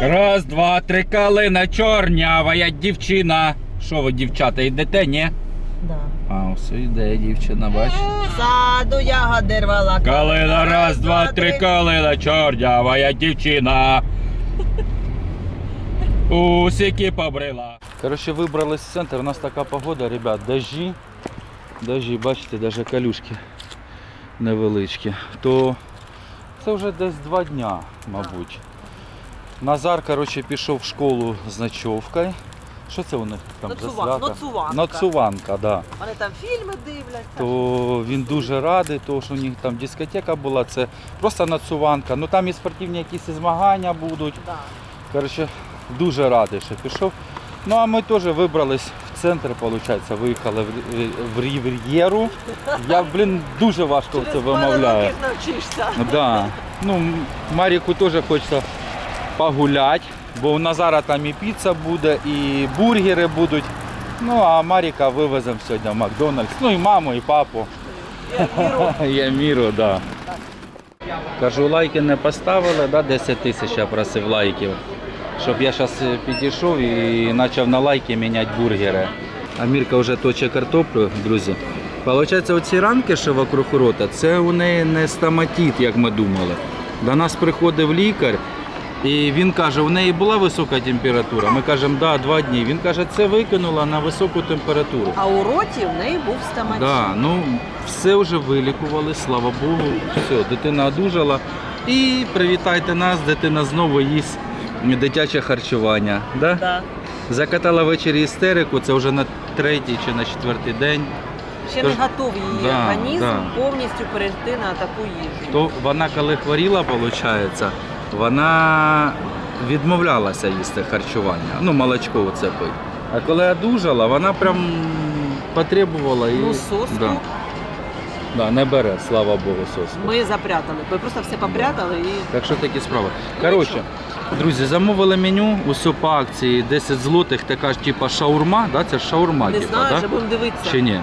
Раз, два, три калина, чорнява, я дівчина. Що ви, дівчата, йдете, ні? Да. А, все йде дівчина, бач. Саду ягоди рвала. Калина, раз, два, три, калина, чорнява, я дівчина. Усіки побрила. Коротше, вибрались в центр, у нас така погода, ребят, дожі. Дожі, бачите, навіть калюшки невеличкі. То це вже десь два дня, мабуть. Назар, коротше, пішов в школу з ночовкою. Що це у них там Ноцува- ноцуванка. Ноцуванка, да. Вони там фільми дивляться. То він дуже радий, тому що у них там дискотека була, це просто нацуванка. Ну там і спортивні якісь і змагання будуть. Да. Коротше, дуже радий, що пішов. Ну а ми теж вибрались в центр, виходить, виїхали в, в Рів'єру. Я, блін, дуже важко Через це вимовляю. навчишся. Да. Ну, Маріку теж хочеться погуляти, бо у Назара там і піца буде, і бургери будуть. Ну, а Маріка вивеземо сьогодні в Макдональдс. Ну і маму, і папу. Я міру, так. Да. Кажу, лайки не поставили, да, 10 тисяч я просив лайків. Щоб я зараз підійшов і почав на лайки міняти бургери. Амірка вже точить картоплю, друзі. Получається, оці ранки, що вокруг рота, це у неї не стоматит, як ми думали. До нас приходив лікар, і він каже, у неї була висока температура. Ми кажемо, да, два дні. Він каже, це викинула на високу температуру. А у роті в неї був стоматит. Да, ну все вже вилікували, слава Богу. Все, дитина одужала. І привітайте нас, дитина знову їсть дитяче харчування. Да? Да. Закатала ввечері істерику, це вже на третій чи на четвертий день. Ще Тож- не готовий її Да, організм да. повністю перейти на таку їжу. То вона, коли хворіла, виходить, вона відмовлялася їсти харчування. Ну, молочко оце пить. А коли одужала, вона прям потребувала і. Ну, соску Да. Да, не бере, слава Богу, соску. ми запрятали. Ми просто все попрятали і Так що такі справи. Коротше, друзі, замовили меню, усе по акції 10 злотих, така ж типа шаурма, да? це ж шаурма, не типа, знаю, да? вже будемо дивитися. чи ні?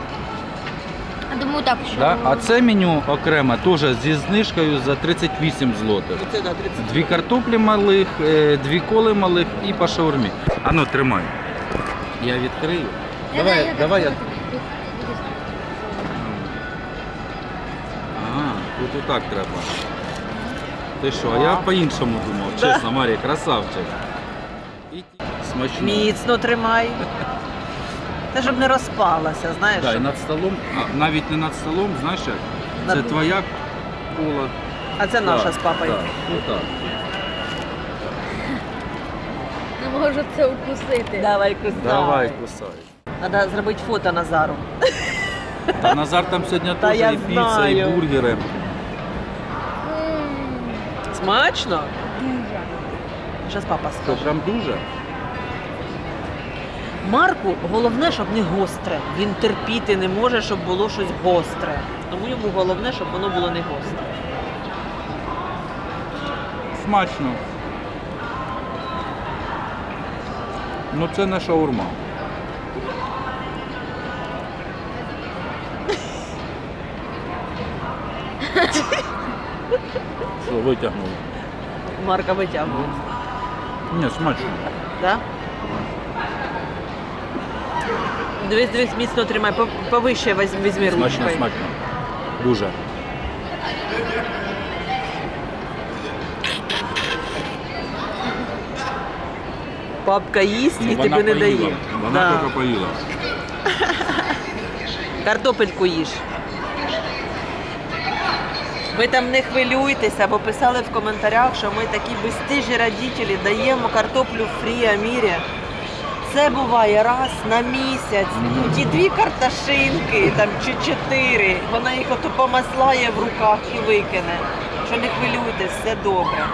Думаю, так, що Да? А це меню окремо теж зі знижкою за 38 злотих. Оце, да, 30. Дві картоплі малих, е, дві коли малих і по шаурмі. А ну тримай. Я відкрию. Давай, давай я. Ага, тут отак треба. Ти що, а я по-іншому думав, Да. чесно, Марія, красавчик. І смачно. Міцно тримай. Це щоб не розпалася, знаєш. Да, і над столом, а навіть не над столом, знаєш як? Це Над- твоя кола. А це наша з папою. Так, ну так. не можу це укусити. Давай кусай. Давай, кусай. Треба зробити фото Назару. Та Назар там сьогодні Та теж і піца, і знаю. бургери. М, Смачно? Дуже. Зараз папа Це скаже. прям дуже. Марку головне, щоб не гостре. Він терпіти не може, щоб було щось гостре. Тому йому головне, щоб воно було не гостре. Смачно. Ну це не шаурма. Що, витягнув? Марка витягує. Ні, смачно. Да? Дивись, дивись, міцно тримай, пов- повище візь- візьми Смачно, ручкою. смачно. Дуже. Папка їсть і тобі не дає. Вона Да. тільки поїла. Картопельку їж. Ви там не хвилюйтеся, бо писали в коментарях, що ми такі безстижі родителі даємо картоплю фрі Амірі. Це буває раз на місяць. Ті дві карташинки там, чи чотири. Вона їх ото помаслає в руках і викине. Що не хвилюйтесь, все добре.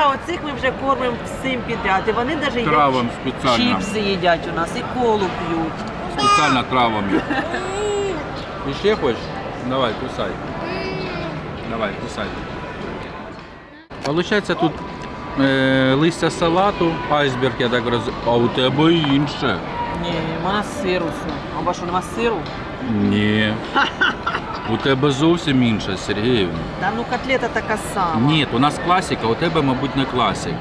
А оцих ми вже кормимо всім підряд. І вони навіть Травам спеціально. чіпси їдять у нас і колу п'ють. Спеціально травами. І ще хочеш? Давай, кусай. Давай, кусай. Получається тут е, листя салату, айсберг, я так розумію. А у тебе інше. Ні, у мене сиру. все. А у вас що нема сиру? Ні. У тебе зовсім інше, Сергіївна. Та ну котлета така сама. Ні, у нас класика, у тебе, мабуть, не класик.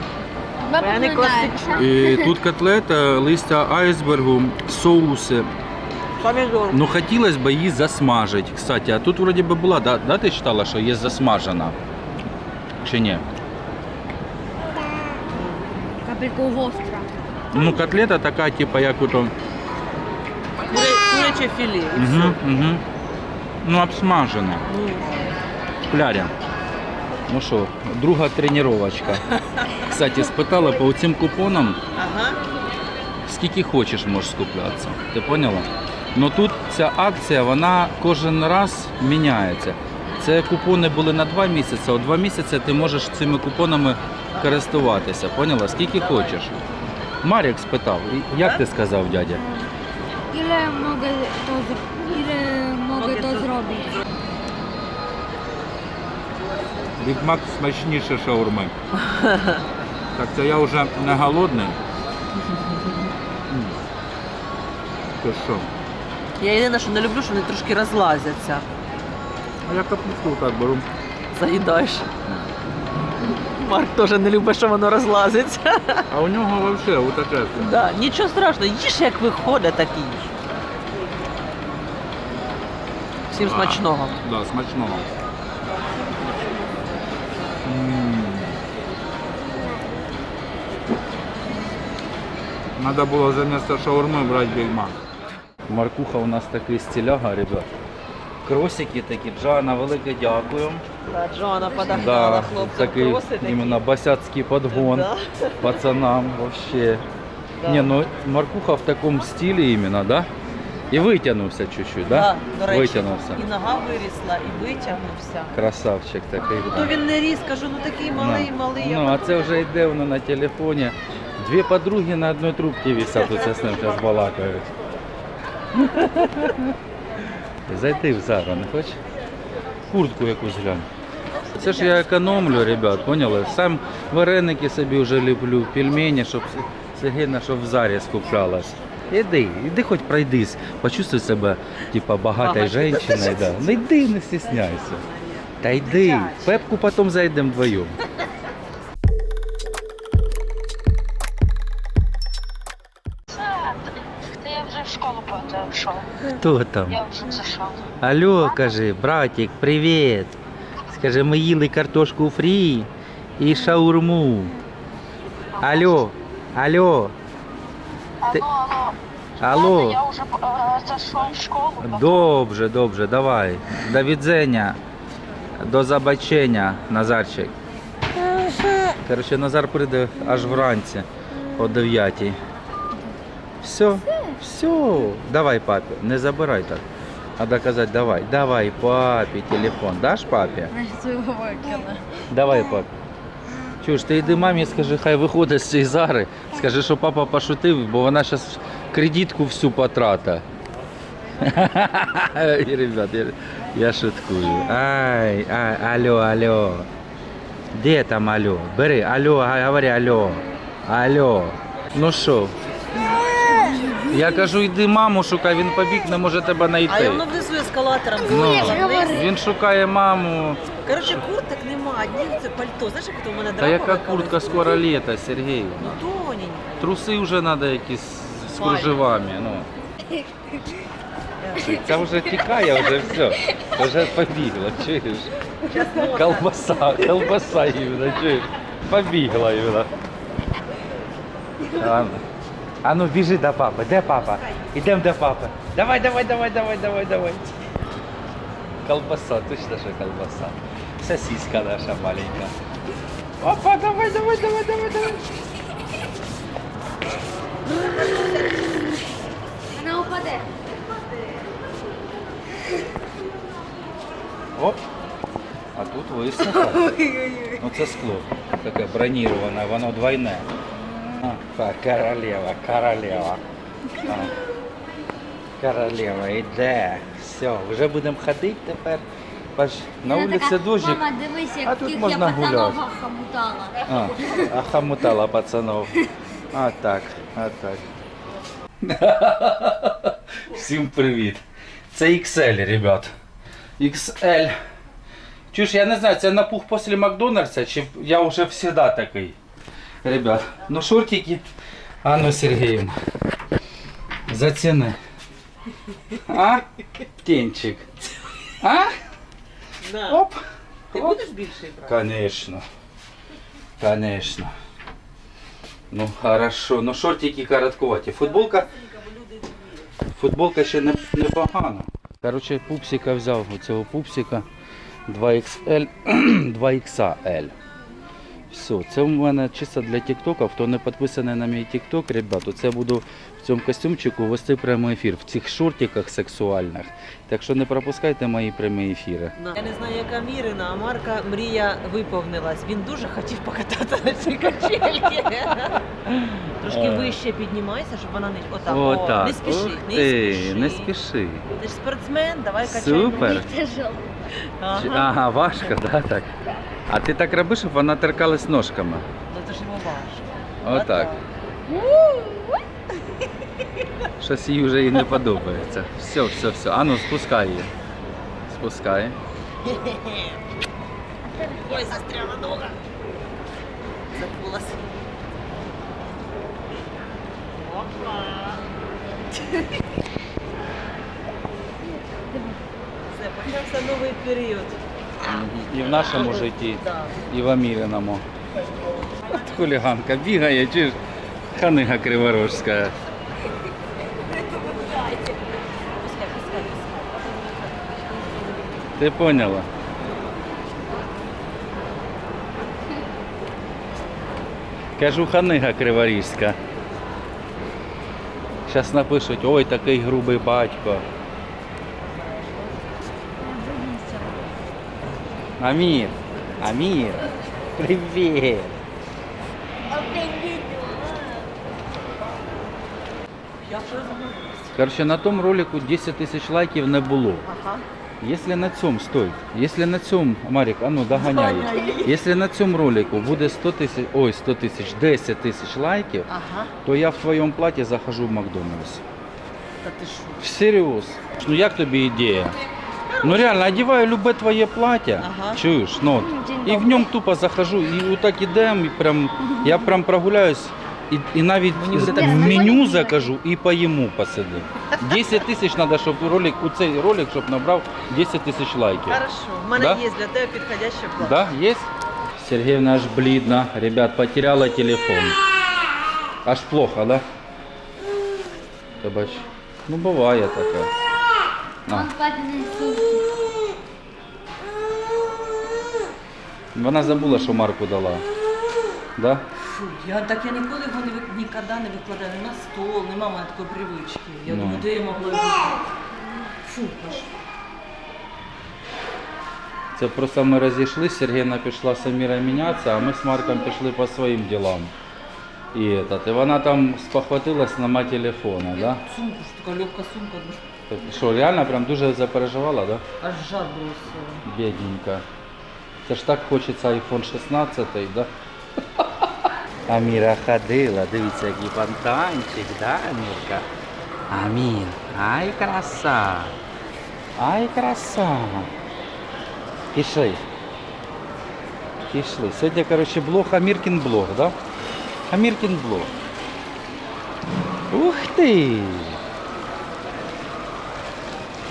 Бо я не класична. І тут котлета, листя айсбергу, соуси. Помідор. Ну хотілося б її засмажити. Кстати, а тут вроді би була, да, да ти читала, що є засмажена? Чи ні? Капельку гостра. Ну, котлета така, типу, як ото. Кури- Куряче філе. і Угу, все. угу. Ну, обсмажена. Ну. Ну що, друга тренувачка. Кстати, спитала по цим купонам, Ага. скільки хочеш можеш скуплятися. Ти поняла? Ну тут ця акція, вона кожен раз міняється. Це купони були на два місяці, а два місяці ти можеш цими купонами користуватися. Поняла? Скільки хочеш. Марік спитав, як ти сказав, дядя? To, zr- ile mogę Mogę to to- zrobić? Бігмак смачніше шаурми. Так це я вже не голодний. То що? Я єдине, що не люблю, що вони трошки розлазяться. А я капусту так беру. Заїдаєш. Марк теж не любить, що воно розлазиться. А у нього взагалі отаке. все. Да, нічого страшного, їж як виходить, так і їж. Всім А. смачного. Да, смачного. М. Надо було замісто шаурми брати бігмак. Маркуха у нас такий стиляга, ребят. Кросики такі, Джана, велике дякую. Да, Джоанна подогнала Да, хлопцям такий кроси такі. іменно басяцький подгон Да. пацанам вообще. Да. Не, ну Маркуха в такому стилі іменно, да? І витягнувся чуть-чуть, да? Да, до речі, Витягнувся. і нога вирісла, і витягнувся. Красавчик такий. То він не ріс, кажу, ну такий малий, малий. Ну, а це вже йде воно на телефоні. Дві подруги на одній трубці висять, оце з ним зараз балакають. Зайди в Зару, не хочеш? Куртку якусь глянь. Це ж я економлю, ребят, поняли? Сам вареники собі вже ліплю, пельмені, щоб Сергійна, щоб в зарі скуплялась. Іди, іди хоч пройдись, почувствуй себе, типа, багатою Багатою. жінкою. Да. Ну йди, не стісняйся. Та йди, пепку потім зайдемо вдвоєм. В школу пішов. Хто там? Я вже зайшов. Алло, кажи, братик, привіт. Скажи, ми їли картошку фрі і шаурму. Алло, алло, Ти- Алло, алло. алло. Ладно, я вже е, зайшов в школу. Добре, добре, давай. До відзення. До забачення, Назарчик. Коротше, Назар прийде аж вранці о 9. Все, все. Давай папі, не забирай так. Треба казати, давай, давай, папі, телефон. Даш папі? Значить, свого викине. Давай, папі. Чуєш, ти йди мамі, скажи, хай виходить з цієї зари. Скажи, що папа пошутив, бо вона зараз кредитку всю потрата. І, Ребят, я, я шуткую. Ай, ай, алло, алло. Де там алло? Бери, алло, га- говори алло. Алло. Ну що? Я кажу, йди маму шукай, він побіг, не може тебе А знайти. я воно внизу ескалатором Ну, вниз. він шукає маму. Коротше, курток нема, одні це пальто. Знаєш, як то у мене Та драма яка куртка скоро літо, Сергій? Ну тоненька. Труси вже треба якісь з кружевами. Ну. Це вже тікає, вже все. Вже побігла, чуєш? Колбаса, колбаса іменно, чуєш? Побігла іменно. А, ну. а ну біжи до папи. Де папа? Ідемо до папи. Давай, давай, давай, давай, давай, давай. Колбаса, точно що колбаса. Сосиска наша маленька. Опа, давай, давай, давай, давай, давай. Вона упаде. Оп. А тут високо. Ну це скло. Таке броніроване, воно двойне. А, так, королева, королева. А. Королева, іде. Все, вже будемо ходити тепер. Бач, на Вона вулиці така, дощик. Мама, дивись, а як тут я можна пацанова гуляти. хомутала. А, а хамутала пацанов. А так, а так. Всім привіт. Це XL, ребят. XL. Чуєш, я не знаю, це напух після Макдональдса, чи я вже завжди такий. Ребят, ну шортики. А ну, Сергеевна. Заціни. А? Тенчик. А? На. Оп. Ти будеш більший брати? Конечно. Конечно. Ну, хорошо. Ну, шортики коротковаті. Футболка. Футболка ще не, непогана. Короче, пупсика взяв оцього пупсика 2XL, 2XL. Все, це в мене чисто для Тіктока. Хто не підписаний на мій Тікток, ребят, це буду в цьому костюмчику вести прямий ефір в цих шортиках сексуальних. Так що не пропускайте мої прямі ефіри. Я не знаю, яка Мірина, а Марка мрія виповнилась. Він дуже хотів покатати на цій качельці. Трошки Е. вище піднімайся, щоб вона не отак. О. Не спіши, не спіши. не спіши. Ти ж спортсмен, давай качай. Супер. Ага. Ага, важко, да, так. А ти так робиш, щоб вона торкалась ножками. Ну це ж йому важко. Отак. Щось їй вже і не подобається. Все, все, все. А ну спускай її. Спускай. Ой, застряла нога. Забулась. Опа. Все, почався новий період. І в нашому житті, і в Аміриному. От хуліганка бігає, чи ж ханига криворожська. Ти поняла? Кажу, ханига криворізька. Зараз напишуть, ой, такий грубий батько. Амір, Амір, привіт. Коротше, на тому ролику 10 тисяч лайків не було. Ага. Якщо на цьому, стой, якщо на цьому, Марік, а ну доганяй. Якщо на цьому ролику буде 100 тисяч, ой, 100 тисяч, 10 тисяч лайків, Ага. то я в твоєму платі захожу в Макдональдс. Та ти що? Серйоз. Ну як тобі ідея? Ну реально, одягаю любе твоє плаття, Ага. чуєш, ну, от, і в ньому тупо захожу, і отак ідемо, і прям, я прям прогуляюсь, і, і навіть Мені буде з- так меню смачно. закажу і поїму посидим. 10 тисяч треба, щоб ролик, у цей ролик, щоб набрав 10 тисяч лайків. Хорошо. В мене Да? є для тебе підходяще план. Да, есть? Сергеевна аж бледно. Ребят, потеряла телефон. Аж плохо, да? Ти бач. Ну, буває таке. На. Вона забула, що Марку дала. Да? Фу, я так я ніколи його не вик- ніколи не викладаю на стол, нема в мене такої привички. Я Ну. думаю, де я могла його. Фу, аж. Це просто ми розійшлися, Сергійна пішла з Амірою мінятися, а ми з Марком пішли по своїм ділам. І, этот, і вона там спохватилась нема телефона, да? Сумку ж така легка сумка, Так, Що, реально прям дуже запереживала, да? аж жар бросила. Бедненько. Це ж так хочеться iPhone 16, да? Аміра ходила, дивіться, який фонтанчик, да, Амірка? Амір, ай краса. Ай краса. Пішли. Пішли. Сьогодні, коротше, блог Аміркін блог, да? Аміркін блог. Ух ти!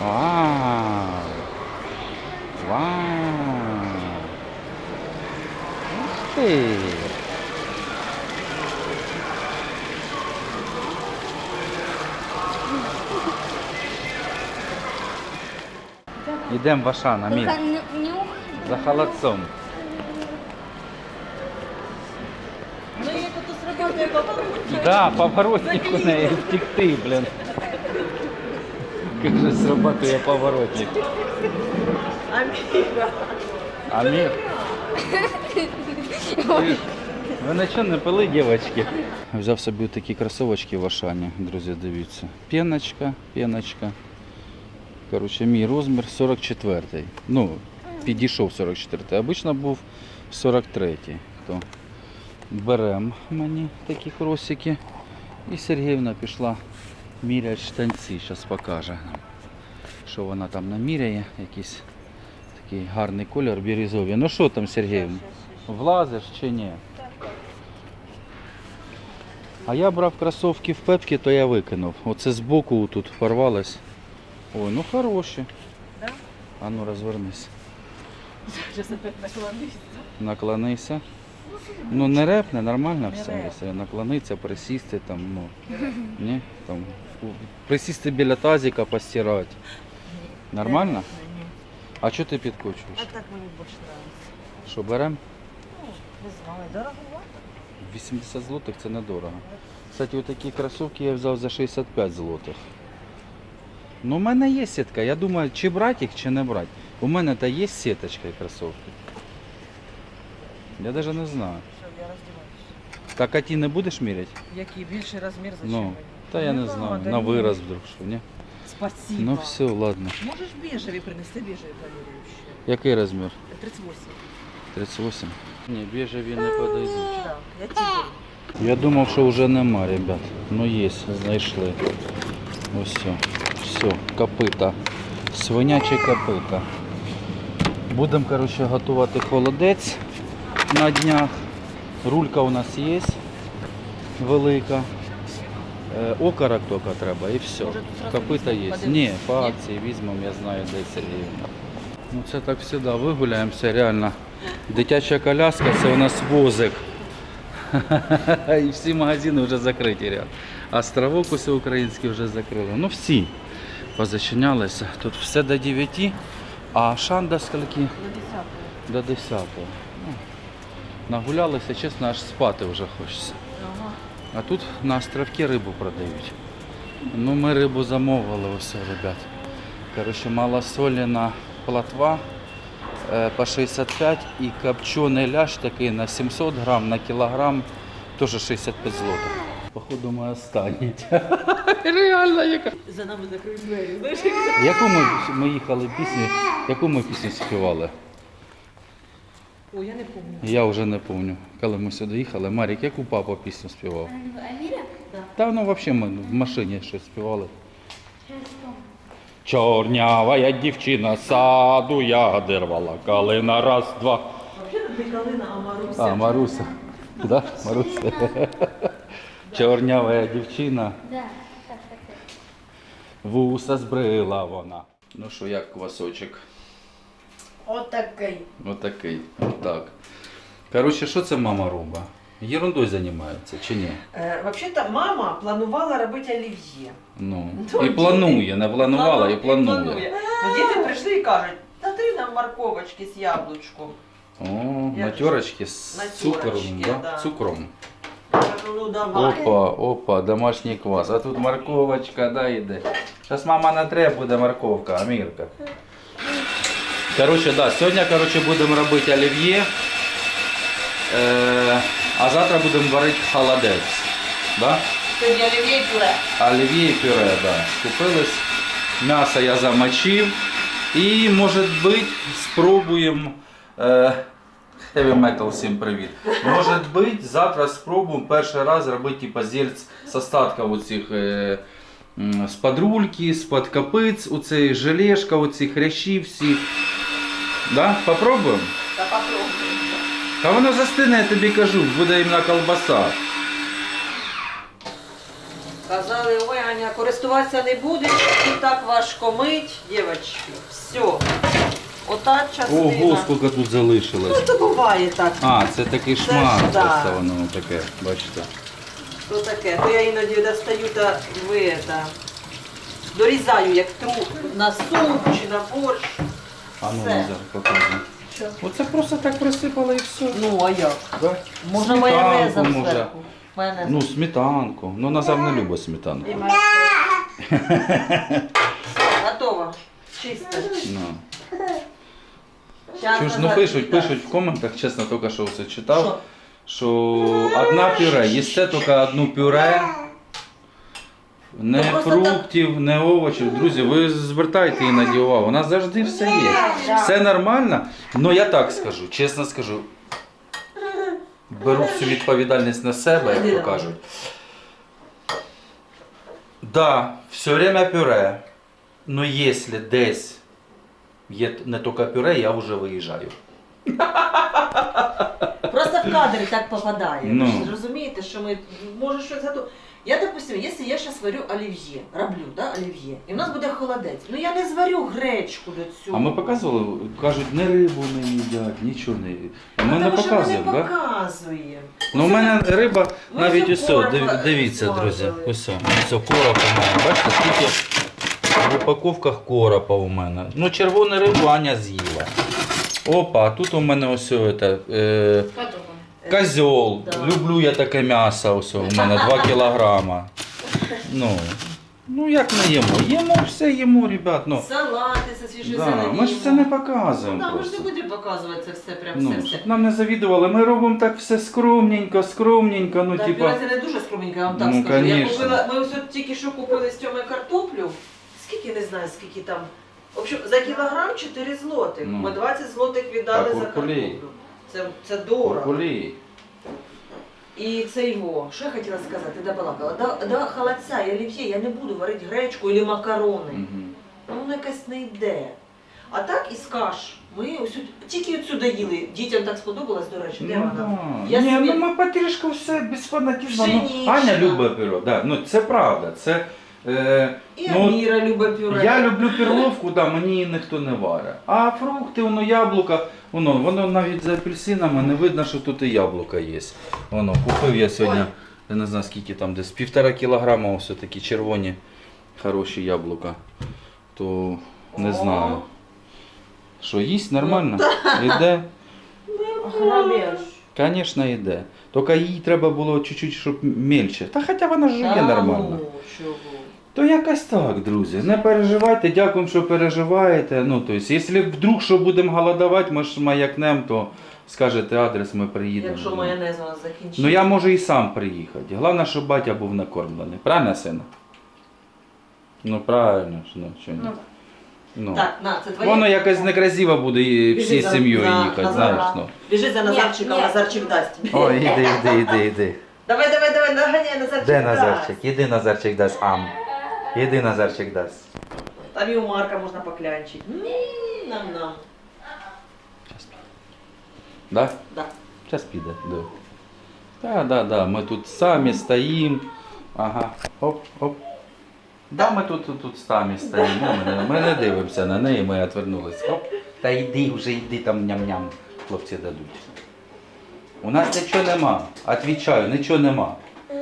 Вау! Вау! Ух ти! Йдемо в Ашан, Амір, за холодцом. Ну як ото сработає поворот. Да, поворотник у неї втекти, блін. Як же срабатує поворотник. Аміра. Амір. Ви на що не пили, дівчатки? Взяв собі такі кросовочки в Ашані, друзі, дивіться. Піночка, піночка. Коротше, мій розмір 44. Ну, підійшов 44. Обично був 43. То беремо мені такі кросики. І Сергіївна пішла міряти штанці. Зараз покаже нам, що вона там наміряє. Якийсь такий гарний колір бірюзовий. Ну що там, Сергіївна? Влазиш чи ні? А я брав кросовки в пепки, то я викинув. Оце збоку тут порвалось. Ой, ну хороші. Да? А ну розвернись. Зараз опять наклонись. Наклонися. Ну не репне, нормально все. Якщо наклониться, присісти там, ну. Ні? Там, присісти біля тазика, постирати. Нормально? А що ти підкочуєш? А так мені більше подобається. Що беремо? Не знаю, дороговато. 80 злотих це недорого. Кстати, отакі кросівки я взяв за 65 злотих. Ну, у мене є сітка. Я думаю, чи брати їх, чи не брати. У мене та є сіточка і кросівки. Я навіть не знаю. Що, я роздіваюся. Так а ті не будеш міряти? Який більший розмір, зачем Ну, та я не Ну, знаю. На вираз вдруг, що ні? Спасибо. Ну все, ладно. Можеш біжеві принести біжеві поміряю ще. Який розмір? 38. 38. Ні, біжеві не подойдуть. Да, я тільки. Я думав, що вже нема, ребят. Ну є, знайшли. Ось все. Все, копита. Свинячі копита. Будемо, коротше, готувати холодець на днях. Рулька у нас є велика. Е, окорок тільки треба і все. Копита є. Ні, по акції візьмемо, я знаю, де Сергіївна. Ну це так завжди вигуляємося, реально. Дитяча коляска це у нас возик. І всі магазини вже закриті ряд. Островок усе український вже закрили. Ну всі позачинялися. Тут все до 9, а шанда скільки? На 10. До 10. Нагулялися, чесно, аж спати вже хочеться. Ага. А тут на островці рибу продають. Ну, ми рибу замовили усе, ребят. Коротше, малосолена платва е, по 65 і копчений ляш такий на 700 грам, на кілограм теж 65 злотих. Походу ми останні. Реально яка. За нами закриють двері. Яку ми, ми їхали пісню, яку ми пісню співали? Ой, я не пам'ятаю. Я вже не пам'ятаю. Коли ми сюди їхали, Марік, яку папа пісню співав? Амира? Та ну взагалі ми в машині щось співали. Чорнявая дівчина саду я дервала, калина раз, два. Взагалі не Калина, а Маруся. А, Маруся. Да, Маруся. Чорнявая дівчина, Да. Так, так, так. вуса збрила вона. Ну що, як квасочок? Отакий. Отакий. Отак. Коротше, що це мама робить? Єрундою займається чи ні? Е, Взагалі-то мама планувала робити олів'є. Ну. Ну, І планує, не планувала, і планує. Ну, діти прийшли і кажуть, та ти нам морковочки з яблучком. О, Я на терочки з цукром, да? да. Цукром. Я кажу, ну давай. Опа, опа, домашній квас. А тут морковочка, да, йде. Зараз мама на треба буде морковка, Амірка. Коротше, да, сьогодні коротше, будемо робити олів'є. Е, а завтра будемо варити холодець. Да? Сьогодні олів'є і пюре. Олів'є і пюре, да. Купились. М'ясо я замочив. І, може бути, спробуємо. Е, Heavy Metal, всім привіт. Може бути, завтра спробуємо перший раз робити типа зельц з остатків оцих. Е, з подрульки, з-под копиць, оцей желешка, оці хрящі всі. Да? Попробуємо? Та попробуємо. Та воно застине, я тобі кажу, буде іменно колбаса. Казали, ой, Аня, користуватися не будеш, і так важко мить, дівчатки. Все. Ота частина. Ого, скільки тут залишилось. Ну, то буває так. А, це такий Це шмат, да. просто воно таке, бачите. То таке. То я іноді достаю та ви та, дорізаю як труп на суп чи на борщ. А ну Все. Назар, показуй. Що? Оце просто так присипало і все. Ну, а як? Да? Можна Сметанку майонезом може. зверху. Майонез. Ну, сметанку. Ну, Назар не любить сметанку. І майонез. Готово. Чисто. Ну. Щас Чуж, ну назад пишуть, пишуть в коментах, чесно, тільки що все читав, Що? Що одна пюре, їсте тільки одну пюре, не Ну, фруктів, не овочів. Друзі, ви звертайте іноді увагу. У нас завжди все є. Все нормально. Ну я так скажу, чесно скажу. Беру всю відповідальність на себе, як то кажуть. Да, все время пюре. Но якщо десь є не тільки пюре, я вже виїжджаю. В кадри так попадає. Ну. Ви ж розумієте, що ми може щось готу. Я, допустим, якщо я зараз варю олів'є, роблю, да, олів'є, і в нас буде холодець. Ну я не зварю гречку до цього. А ми показували, кажуть, не рибу не їдять, нічого не їдять. А ми Ну, не тому що ми не показуємо, так? Показуємо. Ну, у мене риба Ми навіть все усе, дивіться, друзі, смажили. усе, усе, короб у мене. Бачите, скільки в упаковках коропа у мене. Ну, червону рибу Аня з'їла. Опа, а тут у мене ось це, е, козьол. Да. Люблю я таке м'ясо, ось у мене 2 кілограма. Ну, ну як не їмо? Їмо все їмо, ребят. Ну, Салати це свіжі да, зелені. ми ж це не Ну, показуємо. да, ми ж не просто. будемо показувати це все, прям Ну, все все. щоб нам не завідували, ми робимо так все скромненько, скромненько, ну Так, типа. це не дуже скромненько, я вам так Ну, скажу. Я конечно. купила, ми ось от тільки що купили з Тьомою картоплю. Скільки не знаю, скільки там. В общем, за кілограм 4 злотих. Ну. Ми 20 злотих віддали Так, за куркулей. картоплю. Це, це дорого. Куркулі. І це його. Що я хотіла сказати, де балакала? До, до холодця і олів'є я не буду варити гречку або макарони. Ну, воно якось не йде. А так із каш. Ми ось от- тільки отсюди їли. Дітям так сподобалось, до речі, де Ну, вона? да. Я Ні, собі- ну ми потрішки все без фанатізму. Ну. Аня любить пюре, да. ну це правда. Це, е, І ну, Аміра любить пюре. я люблю перловку, да, мені її ніхто не варить. А фрукти, воно яблука, воно, воно навіть за апельсинами не видно, що тут і яблука є. Воно, купив я сьогодні, я не знаю скільки там, десь півтора кілограма все такі червоні, хороші яблука. То не знаю. Що їсть нормально? Іде? Грабеж. Звісно, йде. Тільки їй треба було чуть-чуть, щоб мельче. Та хоча вона жує Та нормально. Ну. То якось так, друзі. Не переживайте, дякуємо, що переживаєте. Ну, тобто, якщо вдруг що будемо голодувати, ми ж маякнем, то скажете адрес, ми приїдемо. Якщо майонез у нас закінчиться. Ну я можу і сам приїхати. Головне, щоб батя був накормлений. Правильно, сина? Ну правильно ж, ну що ні. Ну, Ну. Так, на, це твоє. Воно якось некрасиво буде і Біжи за- сім'єю за їхати, знаєш. Ну. Біжи за Назарчиком, ні. Назарчик дасть. Ой, іди, іди, іди, іди. Давай, давай, давай, наганяй, Назарчик Де дасть. Назарчик? Іди Назарчик дасть ам. Іди Назарчик дасть. Там і у Марка можна поклянчити. Ні, нам нам. Да? Да. Зараз піде. Да. Да, да, да. Ми тут самі стоїмо. Ага. Оп, оп. Да, ми тут, тут, тут самі стоїмо. Ми, не- ми не дивимося на неї, ми відвернулися. Оп. Та йди вже, йди там ням-ням. Хлопці дадуть. У нас нічого нема. Отвічаю, нічого нема.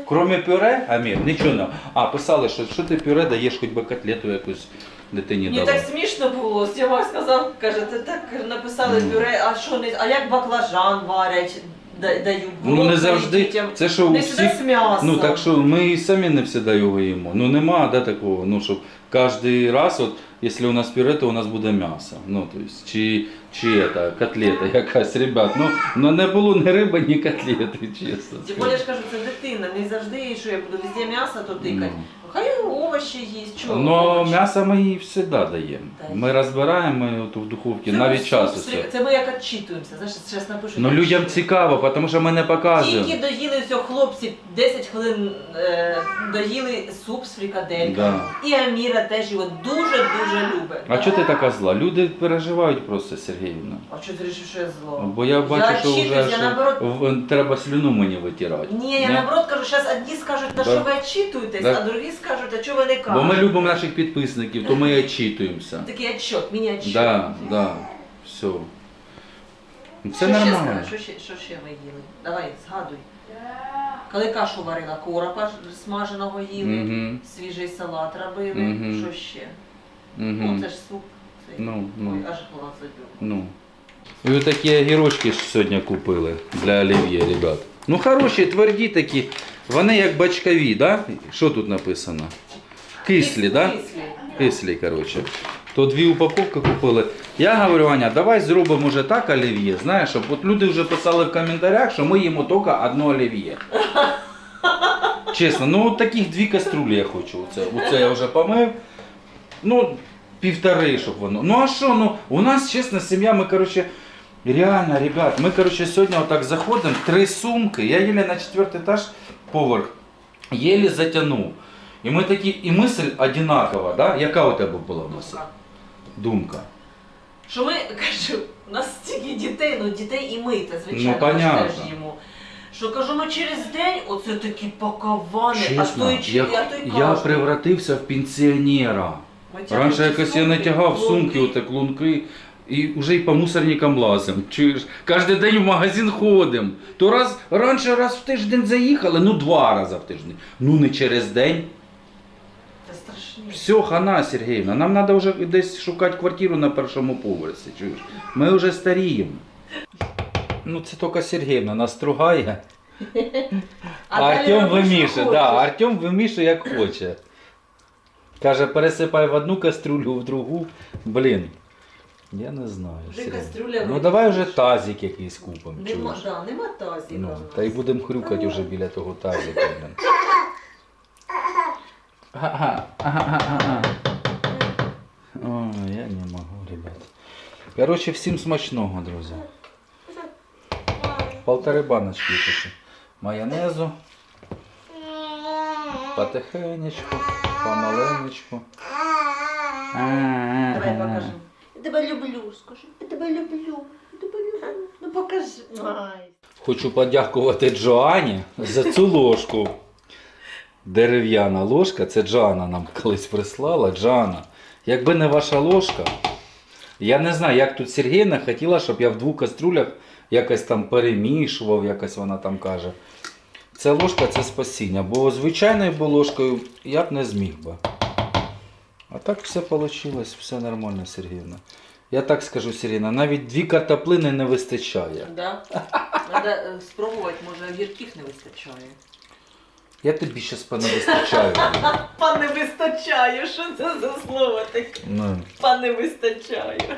Кроме пюре, Амір, нічого нема. А, писали, що, що ти пюре даєш хоч би котлету якусь дитині Мені дала. так смішно було. Стьомак сказав, каже, ти так написали пюре, а що не, а як баклажан варять, да- дають. Ну не завжди. Це що у Не всіх з м'ясом. Ну так що ми і самі не завжди його їмо. Ну нема да, такого, ну щоб кожен раз, от, якщо у нас пюре, то у нас буде м'ясо. Ну, то есть, чи, чи это, котлета якась, ребят. Ну, ну не було ні риби, ні котлети, чесно. Тим більше ж кажу, це дитина, не завжди, що я буду везде м'ясо то тикати. Ну. Хай овочі їсть, чого. Ну, овочі? м'ясо ми їй завжди даємо. Даємо. Ми розбираємо ми от в духовці, Це навіть суп час з Це ми як відчитуємося. Знаєш, зараз напишу. Ну людям цікаво, тому що ми не показуємо. Тільки доїли все, хлопці 10 хвилин е, доїли суп з фрикадельками. Да. І Аміра теж його дуже-дуже любить. А чого ти така зла? Люди переживають просто, Сергіївна. А що ти вирішив, що я зло? Бо я бачу, що відчитуюсь, вже я що наоборот... в- треба слюну мені витирати. Ні, я наоборот кажу, зараз одні скажуть, на Да. що ви відчитуєтесь, Да. а другі скажуть, а чого ви не кажете. Бо ми любимо наших підписників, то ми відчитуємося. Такий отчет, міні-отчет. Да, да, все. Це що Ще нормально. скажи, що, ще, що ще ми їли? Давай, згадуй. Коли кашу варила, коропа смаженого їли, Угу, свіжий салат робили, Мгм. що ще? Ну, угу. це ж суп. цей. Ну, ну. Ой, аж глаз забив. Ну. І отакі огірочки ж сьогодні купили для олів'є, ребят. Ну хороші, тверді такі. Вони як бачкові, да? Що тут написано? Кислі, да? Кислі. Коротше. То дві упаковки купили. Я говорю, Аня, давай зробимо вже так олів'є. Знаєш, щоб от люди вже писали в коментарях, що ми їмо тільки одне олів'є. Чесно, ну от таких дві каструлі я хочу. Оце, оце я вже помив. Ну, півтори, щоб воно. Ну а що, ну, у нас, чесно, сім'я, ми, коротше, реально, ребят, ми, коротше, сьогодні отак заходимо, три сумки, я їлі на четвертий етаж поверх, єлі затягнув. І ми такі, і мисль одинакова, да? Яка у тебе була мисль? Думка. Думка. Що ми, кажу, У нас стільки дітей, ну дітей і ми, та звичайно, Ну, ми ж понятно. теж їмо. Що кажу, ми через день оце такі паковани, а Чесно, то й чи- я, а то я кожен. превратився в пенсіонера. Витягуючи Раніше якось я сумки, натягав сумки, лунки. отак лунки, і вже й по мусорникам лазим. Чуєш? Кожен день в магазин ходимо. То раз, раніше раз в тиждень заїхали, ну два рази в тиждень. Ну не через день. Це. Все, хана, Сергіївна, нам треба вже десь шукати квартиру на першому поверсі. Чуєш? Ми вже старіємо. Ну це тільки Сергіївна нас стругає. А, Артем вимішує, да. Артем вимішує як хоче. Каже, пересипай в одну кастрюлю, в другу. Блін. Я не знаю. Вже кастрюля Ну давай вже тазик якийсь купимо. Нема, чуєш? да, нема тазіка. Ну, нас. та й будемо хрюкати вже біля того тазика. блін. Ага, ага, ага. Ой, я не можу, ребят. Коротше, всім смачного, друзі. Полтори баночки такі. Майонезу. Потихенечку, помаленечку. Давай покажи. Я тебе люблю, скажи. Я тебе люблю. Я тебе люблю. Ну покажи. Ай. Хочу подякувати Джоані за цю ложку. Дерев'яна ложка, це Джоанна нам колись прислала. Джоанна, якби не ваша ложка, я не знаю, як тут Сергійна хотіла, щоб я в двох каструлях якось там перемішував, якось вона там каже. Ця ложка це спасіння, бо звичайною ложкою я б не зміг би. А так все вийшло, все нормально, Сергійна. Я так скажу, Сергійна, навіть дві картоплини не вистачає. Да. Треба спробувати, може гірких не вистачає. Я тобі щас пане вистачаю. Пане не вистачає, що це за слово таке? Ну, Пане не вистачає.